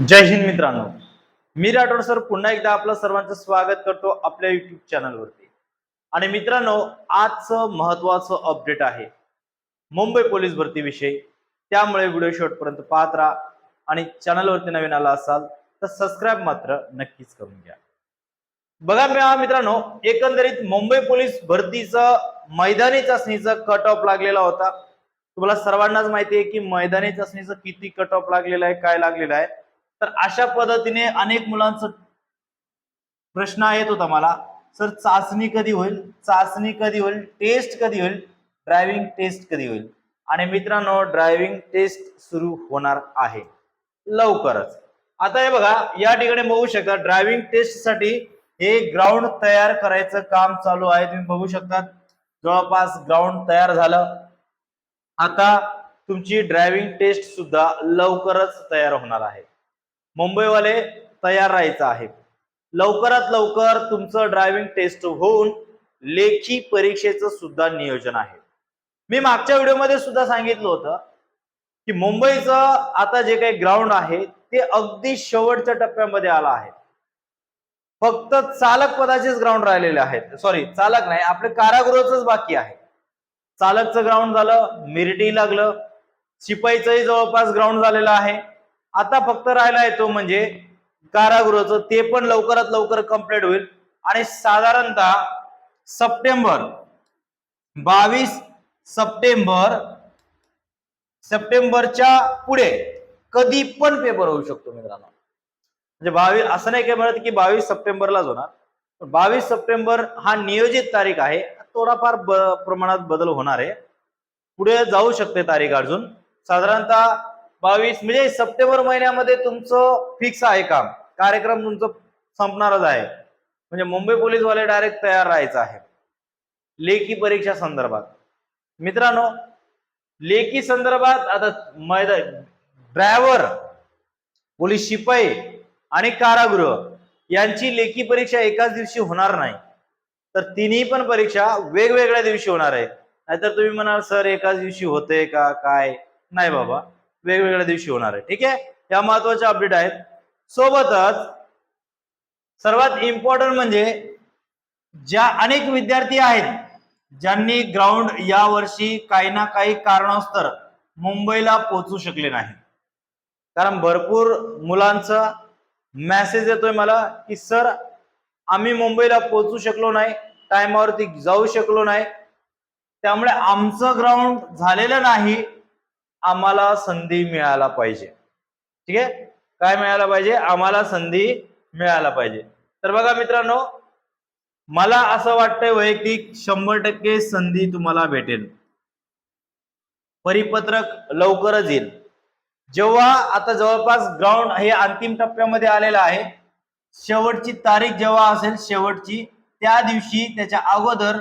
जय हिंद मित्रांनो. मी राठोड सर पुन्हा एकदा आपलं सर्वांचं स्वागत करतो आपल्या युट्यूब चॅनलवरती आणि मित्रांनो आजचं महत्वाचं अपडेट आहे. मुंबई पोलीस भरती विषयी. त्यामुळे व्हिडिओ शेवटपर्यंत पाहत राहा. आणि चॅनलवरती नवीन आला असाल तर सबस्क्राईब मात्र नक्कीच करून घ्या. बघा मी- मित्रांनो एकंदरीत मुंबई पोलीस भरतीचं मैदानी चाचणीचं कट ऑफ लागलेला होता. तुम्हाला सर्वांनाच माहिती आहे की मैदानी चाचणीचं किती कट ऑफ लागलेलं आहे काय लागलेलं आहे. तर अशा पद्धतीने अनेक मुलांचा प्रश्न येत होता मला. सर चाचणी कधी होईल? चाचणी कधी होईल? टेस्ट कधी होईल? ड्रायव्हिंग टेस्ट कधी होईल? आणि मित्रांनो ड्रायव्हिंग टेस्ट सुरू होणार आहे. लवकरच. आता हे बघा या ठिकाणी बघू शकता ड्रायव्हिंग टेस्टसाठी हे ग्राउंड तयार करायचं काम चालू आहे. तुम्ही बघू शकता जवळपास ग्राउंड तयार झालं. आता तुमची ड्रायव्हिंग टेस्ट सुद्धा लवकरच तयार होणार आहे. मुंबईवाले तयार राहायचं आहे. लवकरात लवकर तुमचं ड्रायव्हिंग टेस्ट होऊन लेखी परीक्षेचं सुद्धा नियोजन आहे. मी मागच्या व्हिडिओमध्ये सुद्धा सांगितलं होतं की मुंबईचं आता जे काही ग्राउंड आहे ते अगदी शेवटच्या टप्प्यामध्ये आलं आहे. फक्त चालक पदाचेच ग्राउंड राहिलेले आहेत. सॉरी चालक नाही आपले कारागृहच बाकी आहे. चालकचं ग्राउंड झालं मिरटी लागलं शिपाईचंही जवळपास ग्राउंड झालेलं आहे. आता फक्त राहिला येतो म्हणजे कारागृहाचं ते पण लवकरात लवकर कंप्लीट होईल. आणि साधारणतः सप्टेंबर बावीस सप्टेंबर सप्टेंबरच्या पुढे कधी पण पेपर होऊ शकतो मित्रांनो. म्हणजे बावीस असं नाही काय म्हणत की बावीस सप्टेंबरलाच होणार. पण बावीस सप्टेंबर हा नियोजित तारीख आहे. थोडाफार ब- प्रमाणात बदल होणार आहे. पुढे जाऊ शकते तारीख अजून. साधारणतः बावीस म्हणजे सप्टेंबर महिन्यामध्ये तुमचं फिक्स आहे काम. कार्यक्रम तुमचं संपणारच आहे. म्हणजे मुंबई पोलीसवाले डायरेक्ट तयार राहायचं आहे. लेखी परीक्षा संदर्भात. मित्रांनो लेखी संदर्भात आता मैदान ड्रायव्हर पोलीस शिपाई आणि कारागृह यांची लेखी परीक्षा एकाच दिवशी होणार नाही. तर तिन्ही पण परीक्षा वेगवेगळ्या दिवशी होणार आहे. नाहीतर तुम्ही म्हणाल सर एकाच दिवशी होते का? काय? नाही बाबा. वेगवेगळ्या दिवशी होणार आहे. ठीक आहे? या महत्त्वाच्या अपडेट आहेत. सोबतच सर्वात इम्पॉर्टंट म्हणजे ज्या अनेक विद्यार्थी आहेत ज्यांनी ग्राउंड या वर्षी काही ना काही कारणास्तर मुंबईला पोहोचू शकले नाही कारण भरपूर मुलांचा मेसेज येतोय मला की सर आम्ही मुंबईला पोहोचू शकलो नाही टायमावरती जाऊ शकलो नाही. त्यामुळे आमचं ग्राउंड झालेलं नाही. आम्हाला संधी मिळायला पाहिजे. ठीक आहे? काय मिळायला पाहिजे? आम्हाला संधी मिळायला पाहिजे. तर बघा मित्रांनो मला असं वाटतंय वैयक्तिक शंभर टक्के संधी तुम्हाला भेटेल. परिपत्रक लवकरच येईल. जेव्हा आता जवळपास ग्राउंड हे अंतिम टप्प्यामध्ये आलेलं आहे शेवटची तारीख जेव्हा असेल शेवटची त्या दिवशी त्याच्या अगोदर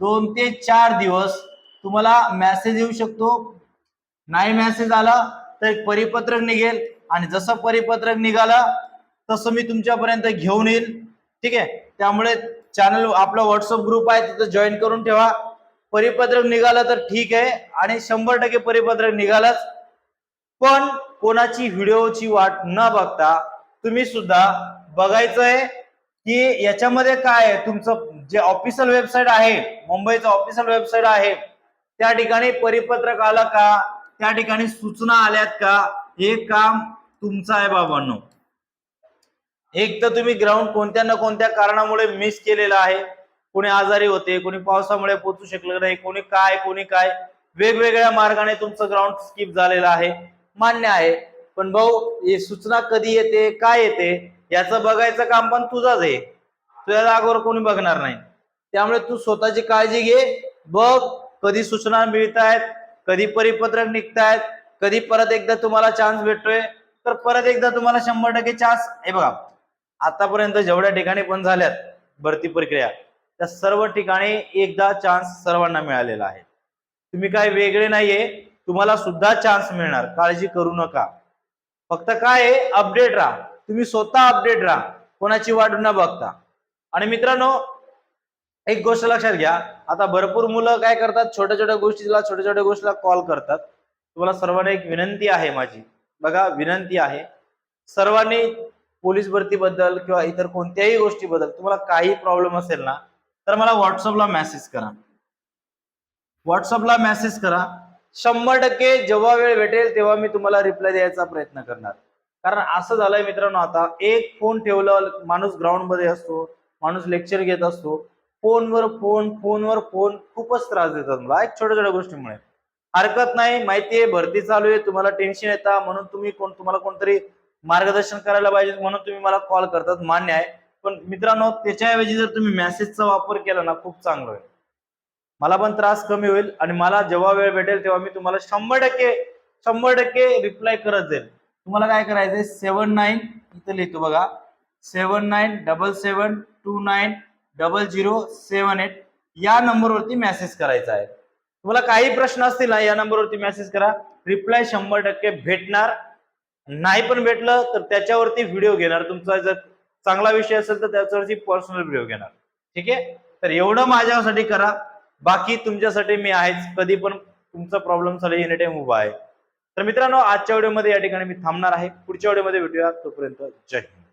दोन ते चार दिवस तुम्हाला मेसेज येऊ शकतो. नाही मेसेज आला तर एक परिपत्रक निघेल. आणि जसं परिपत्रक निघालं तसं मी तुमच्यापर्यंत घेऊन येईल. ठीक आहे? त्यामुळे चॅनल आपला व्हॉट्सअप ग्रुप आहे तिथं जॉईन करून ठेवा. परिपत्रक निघालं तर ठीक आहे. आणि शंभर टक्के परिपत्रक निघालंच. पण कोणाची व्हिडिओची वाट न बघता तुम्ही सुद्धा बघायचंय की याच्यामध्ये काय आहे? तुमचं जे ऑफिशियल वेबसाईट आहे मुंबईचं ऑफिशियल वेबसाईट आहे त्या ठिकाणी परिपत्रक आलं का? त्या ठिकाणी सूचना आल्यात का? हे काम तुमचं आहे बाबांनो. एक तर तुम्ही ग्राउंड कोणत्या ना कोणत्या कारणामुळे मिस केलेलं आहे. कोणी आजारी होते कोणी पावसामुळे पोचू शकलं नाही कोणी काय कोणी काय. वेगवेगळ्या मार्गाने तुमचं ग्राउंड स्किप झालेलं आहे. मान्य आहे. पण भाऊ ही सूचना कधी येते काय येते याचं बघायचं काम पण तुझाच आहे. तुझ्या जागेवर कोणी बघणार नाही. त्यामुळे तू स्वतःची काळजी घे. बघ कधी सूचना मिळत आहेत कधी परिपत्रक निघतायत कधी परत एकदा तुम्हाला चान्स भेटतोय तर परत एकदा तुम्हाला शंभर टक्के चान्स हे बघा आतापर्यंत जेवढ्या ठिकाणी पण झाल्यात भरती प्रक्रिया त्या सर्व ठिकाणी एकदा चान्स सर्वांना मिळालेला आहे. तुम्ही काय वेगळे नाहीये तुम्हाला सुद्धा चान्स मिळणार. काळजी करू नका. फक्त काय आहे अपडेट राहा. तुम्ही स्वतः अपडेट राहा. कोणाची वाट न बघता. आणि मित्रांनो एक गोष्ट लक्षात घ्या. आता भरपूर मुलं काय करतात? छोट्या छोट्या गोष्टीला छोट्या छोट्या गोष्टीला कॉल करतात. तुम्हाला सर्वांना एक विनंती आहे माझी. बघा विनंती आहे. सर्वांनी पोलीस भरतीबद्दल किंवा इतर कोणत्याही गोष्टीबद्दल तुम्हाला काही प्रॉब्लेम असेल ना तर मला व्हॉट्सअपला मेसेज करा. व्हॉट्सअपला मेसेज करा. शंभर टक्के जेव्हा वेळ भेटेल तेव्हा मी तुम्हाला रिप्लाय द्यायचा प्रयत्न करणार. कारण असं झालंय मित्रांनो आता. एक फोन ठेवलं माणूस ग्राउंडमध्ये असतो माणूस लेक्चर घेत असतो. फोनवर फोन फोनवर फोन खूपच त्रास देतात मला. एक छोट्या छोट्या गोष्टीमुळे. हरकत नाही माहितीये भरती चालू आहे तुम्हाला टेन्शन येतं म्हणून तुम्ही कोण तुम्हाला कोणतरी मार्गदर्शन करायला पाहिजे म्हणून तुम्ही मला कॉल करतात मान्य आहे. पण मित्रांनो त्याच्याऐवजी जर तुम्ही मेसेजचा वापर केला ना खूप चांगलं होईल. मला पण त्रास कमी होईल आणि मला जेव्हा वेळ भेटेल तेव्हा मी तुम्हाला शंभर टक्के शंभर टक्के रिप्लाय करत जाईल. तुम्हाला काय करायचंय? सेवन नाईन इथं लिहितो बघा. Seven nine double seven two nine double zero seven eight या नंबरवरती मेसेज करायचा आहे. तुम्हाला काही प्रश्न असतील ना या नंबरवरती मेसेज करा. रिप्लाय शंभर टक्के भेटणार. नाही पण भेटलं तर त्याच्यावरती व्हिडिओ घेणार. तुमचा जर चांगला विषय असेल तर त्याच्यावरती पर्सनल व्हिडिओ घेणार. ठीक आहे? तर एवढं माझ्यासाठी करा. बाकी तुमच्यासाठी मी आहेच. कधी पण तुमचा प्रॉब्लेम झाला एनी टाइम उभा आहे. तर मित्रांनो आजच्या व्हिडिओमध्ये या ठिकाणी मी थांबणार आहे. पुढच्या व्हिडिओमध्ये भेटूया. तोपर्यंत जय हिंद.